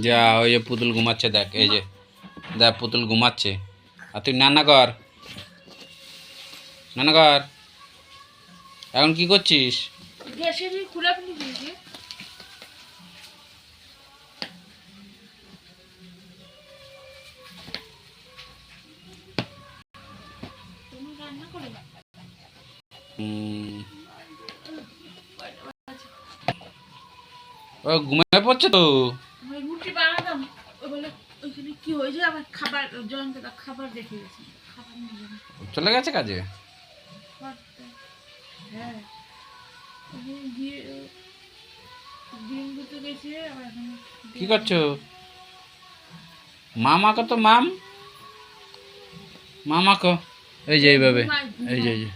যা ওই যে পুতুল ঘুমাচ্ছে দেখ এই যে। দেখ পুতুল ঘুমাচ্ছে। আর তুই নান্না কর। নান্না কর। এখন কি করছিস? হুম। ও ঘুমিয়ে পড়ছে তো? রুটি বানাতাম। বলে ওইখানে কি হয়েছে? আবার খাবার জয়ন্তদা খাবার রেখে গেছি। খাবার নিয়ে চলে গেছে কাজে? হ্যাঁ। ওই ডিম দুটো গেছে আবার কি করছ? মামাকে তো মাম? মামাকে এই যে এইভাবে। এই যে এই যে।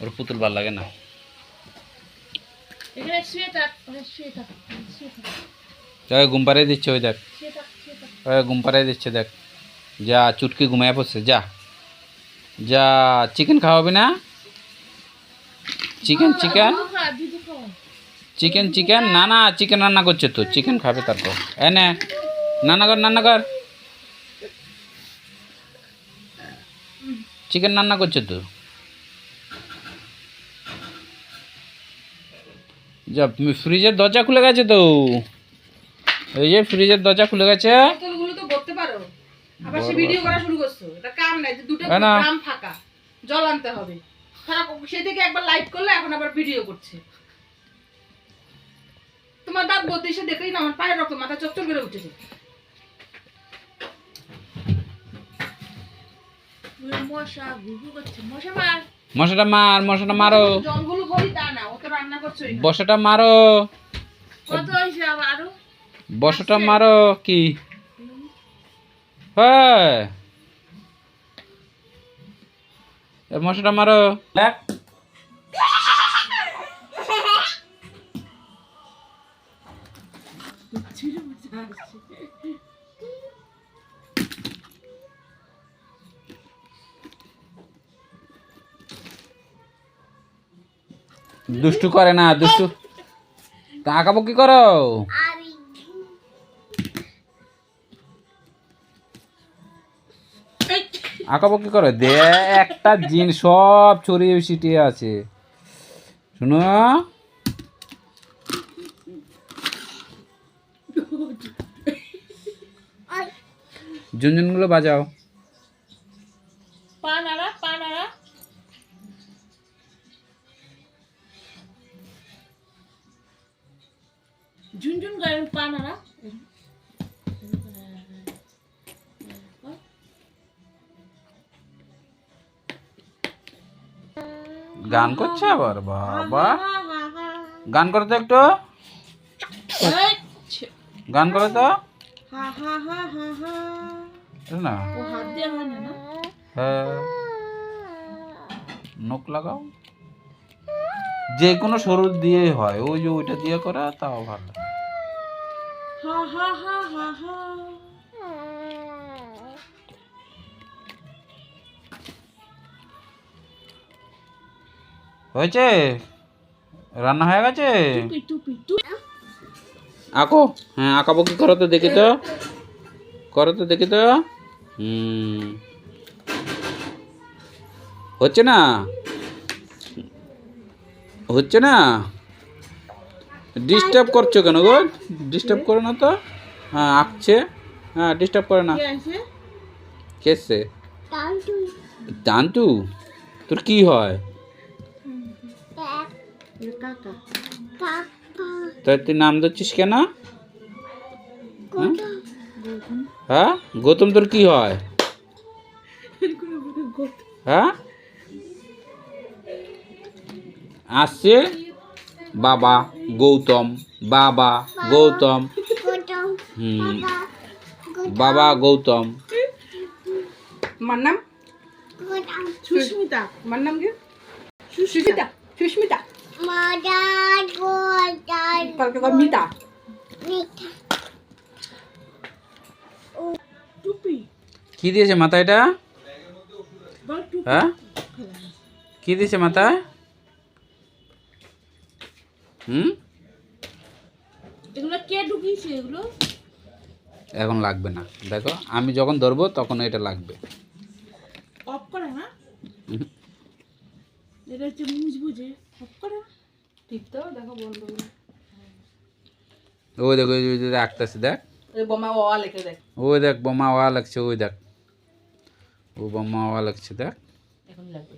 ওর পুতুল ভালো লাগে না এখানে শুয়ে থাক ওখানে শুয়ে থাক শুয়ে থাক ওই ঘুম পাড়িয়ে দিচ্ছে ওই দেখ শুয়ে থাক শুয়ে থাক ওই ঘুম পাড়িয়ে দিচ্ছে দেখ যা চুটকি ঘুমায় পড়ছে যা যা চিকেন খাওয়াবি না চিকেন চিকেন দুধু খা দুধু খাও চিকেন চিকেন না না চিকেন রান্না করছে তো চিকেন খাবে তারপর এনে নানা কর নান্না কর চিকেন রান্না করছে তো যা ফ্রিজের দরজা খুলে গেছে তো? এই যে ফ্রিজের দরজা খুলে গেছে। বোতলগুলো তো ভরতে পারো। আবার সে ভিডিও করা শুরু করছ। এটা কাম নাই? যে দুটো গ্রাম ফাঁকা। জল আনতে হবে। খারাপ সে থেকে একবার লাইট করলে এখন আবার ভিডিও করছে। তোমার দাঁত বলতে এসে দেখেই না আমার পায়ের রক্ত মাথা চকচক করে উঠেছে। মশা ঘুঘু করছে। মশা মার। মশাটা মার মশাটা মারো। জলগুলো ভরি তা না রান্না করছ বসাটা মারো। কত হয়েছে আরও? বসাটা মারো কি? হ্যাঁ। মশাটা মারো। দেখ। দুষ্টু করে না দুষ্টু। তা আঁকাবো কি করো? আঁকাবো কি করো? দে একটা জিন সব ছড়িয়ে ছিটিয়ে আছে। শুনো। ঝুনঝুনগুলো বাজাও। ঝুনঝুন গায়ের পা নাড়া গান করছে আবার? বাবা। গান করো তো একটু। গান করো তো। না। হয় না? হ্যাঁ। নখ লাগাও। যে কোনো সরু দিয়ে হয় ওই যে ওইটা দিয়ে করা তাও ভালো। হা হা হা হা হা হয়েছে? রান্না হয়ে গেছে? আঁকো। হ্যাঁ আঁকাবো কি? করো তো দেখি তো। করো তো দেখি তো। হুম। হচ্ছে না? হচ্ছে না? ডিস্টার্ব করছ কেন গো? ডিস্টার্ব করো না তো। হ্যাঁ আঁকছে। হ্যাঁ ডিস্টার্ব করে না। কেসে? দান্তু তোর কি হয়? কাকা। তাই নাম দিচ্ছিস কেন? হ্যাঁ? হ্যাঁ? গৌতম তোর কি হয়? হ্যাঁ? আসছে? বাবা গৌতম বাবা গৌতম। হুম। বাবা গৌতম। নাম? সুস্মিতা। নাম কি? সুস্মিতা। সুস্মিতা। মিতা। কি দিয়েছে মাথা এটা? হ্যাঁ? কি দিয়েছে মাথায় হুম? এগুলো কে ঢুকিয়েছে এগুলো? এখন লাগবে না। দেখো আমি যখন ধরবো তখন এটা লাগবে। অফ করে না? এটা হচ্ছে মুজ অফ করে না? টিপতে দেখো বন্ধ করে। ওই দেখো ওই আঁকতেছে দেখ। ওই বোমা দেখ। ওই দেখ বোমা হওয়া লাগছে ওই দেখ। ও বোমা হওয়া লাগছে দেখ। এখন লাগবে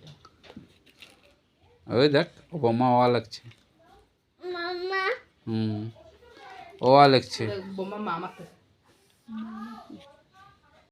ওই দেখ ও বোমা হওয়া লাগছে। হুম। ও লিখছে বোমা মা মারতেছে